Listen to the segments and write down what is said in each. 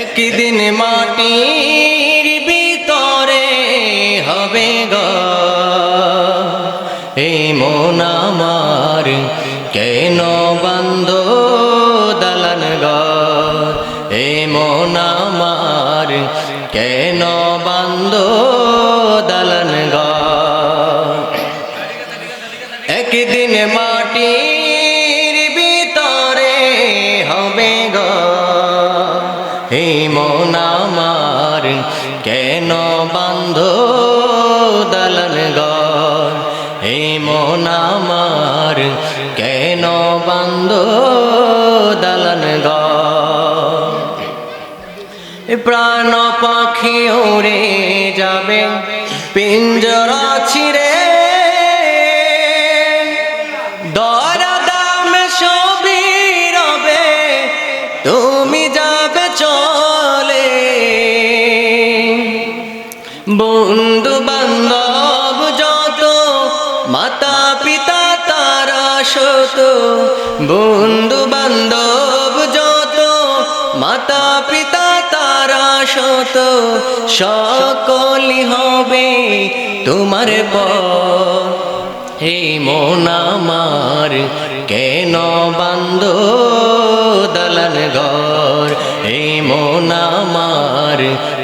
একদিন মাটির ভিতরে হবে গ। এই মন আমার, কেন বন্ধ দলন গ? এই মন আমার, কেন বন্ধ দলন গ? একদিন মাটির ভিতরে হবে গ। কেন বান্ধ দলন গর এই মন কেন বান্ধ দলন গর প্রাণ পাখি উড়ে যাবে, পিঞ্জরা ছিড়ে বন্ধু বান্ধব যত মাতা পিতা তারা শত বন্ধু বান্ধব যত মাতা পিতা তারা শত সকলি হবে তোমার পর এই মন আমার, কেন বান্ধ দলন ঘর? এই মন আমার,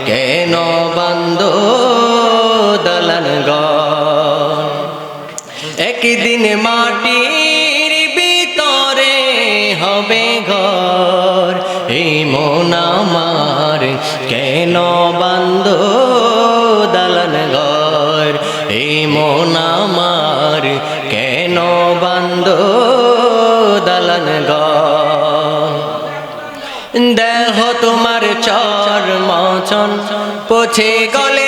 কেন বান্ধ ঘর একদিন মাটির ভিতরে হবে ঘর। এই মন আমার কেন বান্ধ দলন ঘর? এই মন আমার কেন বান্ধ দলন ঘর? দেহ তোমার চর মচন পছে গলে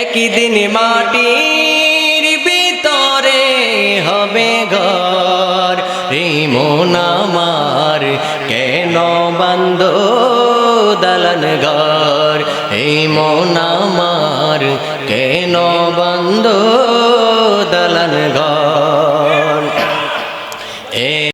একদিন মাটির ভিতরে হবে ঘর। এই মন আমার কেন বন্ধ দলন ঘর? এই মন আমার কেন বন্ধ